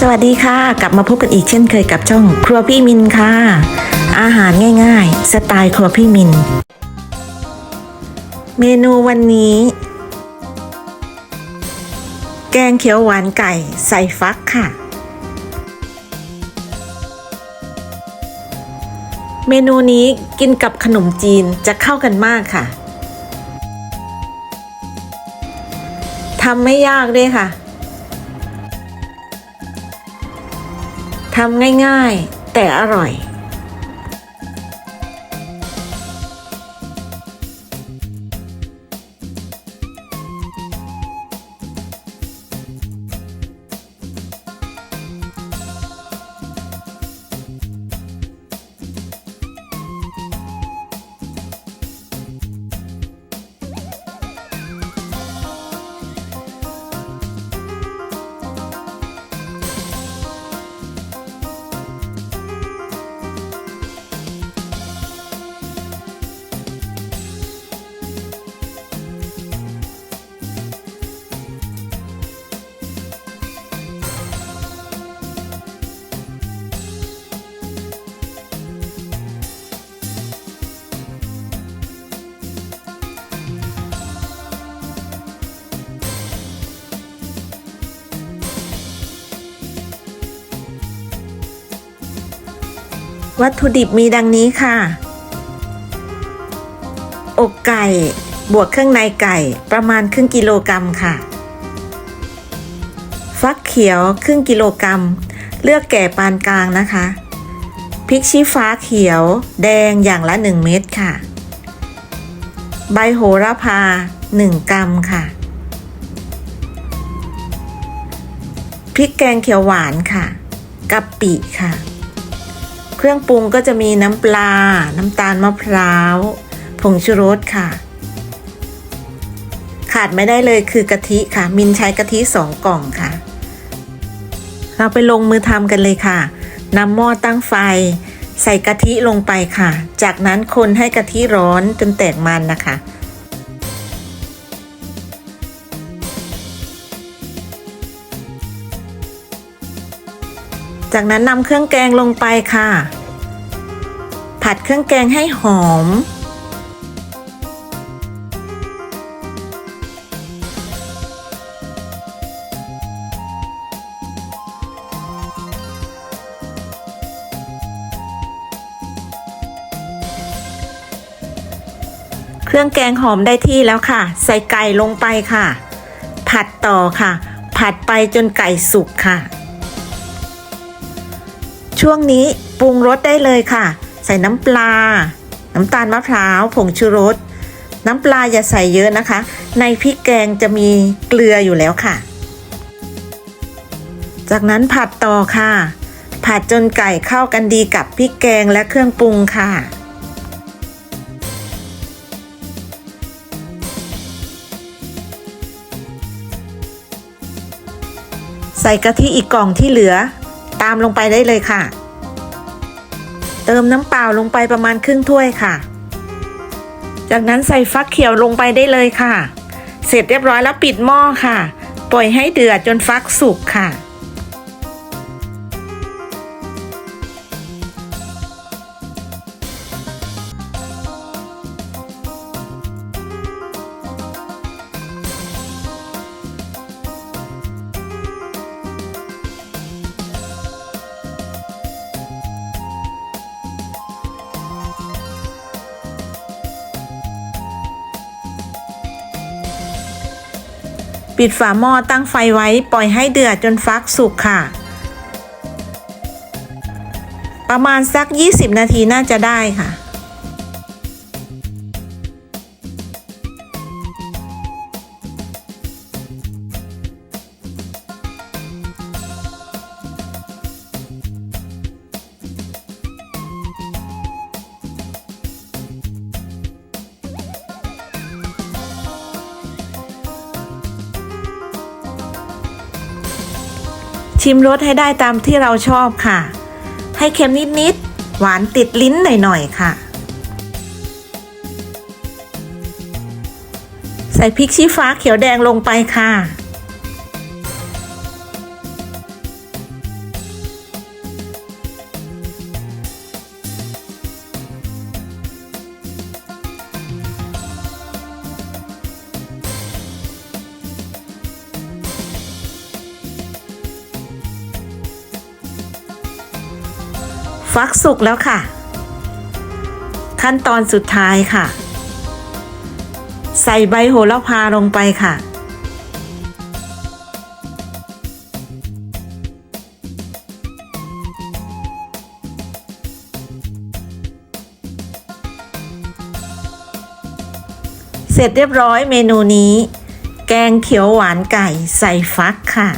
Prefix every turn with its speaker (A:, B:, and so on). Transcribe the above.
A: สวัสดีค่ะ กลับมาพบกันอีกเช่นเคยกับช่องครัวพี่มินค่ะ อาหารง่ายๆ สไตล์ครัวพี่มิน เมนูวันนี้ แกงเขียวหวานไก่ใส่ฟักค่ะ เมนูนี้กินกับขนมจีนจะเข้ากันมากค่ะทำไม่ยากด้วยค่ะ ทำง่ายๆ แต่อร่อย วัตถุดิบมีดังนี้ค่ะ อกไก่บวกเครื่องในไก่ประมาณครึ่งกิโลกรัมค่ะ ฟักเขียวครึ่งกิโลกรัม เลือกแก่ปานกลางนะคะ พริกชี้ฟ้าเขียว แดงอย่างละ 1 เม็ดค่ะ ใบโหระพา 1 กรัมค่ะ พริกแกงเขียวหวานค่ะกะปิค่ะ เครื่องปรุงก็จะมีน้ำปลา น้ำตาลมะพร้าว ผงชูรสค่ะ ขาดไม่ได้เลยคือกะทิค่ะ มินใช้กะทิสองกล่องค่ะ เราไปลงมือทำกันเลยค่ะนำหม้อตั้งไฟ ใส่กะทิลงไปค่ะ จากนั้นคนให้กะทิร้อนจนแตกมันนะคะจากนั้นนำเครื่องแกงลงไปค่ะ ผัดเครื่องแกงให้หอม เครื่องแกงหอมได้ที่แล้วค่ะ ใส่ไก่ลงไปค่ะ ผัดต่อค่ะ ผัดไปจนไก่สุกค่ะ ช่วงนี้ปรุงรสได้เลยค่ะ ใส่น้ำปลา น้ำตาลมะพร้าว ผงชูรส น้ำปลาอย่าใส่เยอะนะคะ ในพริกแกงจะมีเกลืออยู่แล้วค่ะ จากนั้นผัดต่อค่ะ ผัดจนไก่เข้ากันดีกับพริกแกงและเครื่องปรุงค่ะใส่กะทิอีกกล่องที่เหลือ ตามลงไปได้เลยค่ะ เติมน้ำเปล่าลงไปประมาณครึ่งถ้วยค่ะ จากนั้นใส่ฟักเขียวลงไปได้เลยค่ะ เสร็จเรียบร้อยแล้วปิดหม้อค่ะ ปล่อยให้เดือดจนฟักสุกค่ะ ปิดฝาหม้อตั้งไฟไว้ปล่อยให้เดือดจนฟักสุกค่ะ ประมาณสัก 20 นาทีน่าจะได้ค่ะ ชิมรสให้ได้ตามที่เราชอบค่ะ ให้เค็มนิดๆ หวานติดลิ้นหน่อยๆ ค่ะ ใส่พริกชี้ฟ้าเขียวแดงลงไปค่ะ ฟักสุกแล้วค่ะ ขั้นตอนสุดท้ายค่ะ ใส่ใบโหระพาลงไปค่ะ เสร็จเรียบร้อยเมนูนี้ แกงเขียวหวานไก่ใส่ฟักค่ะ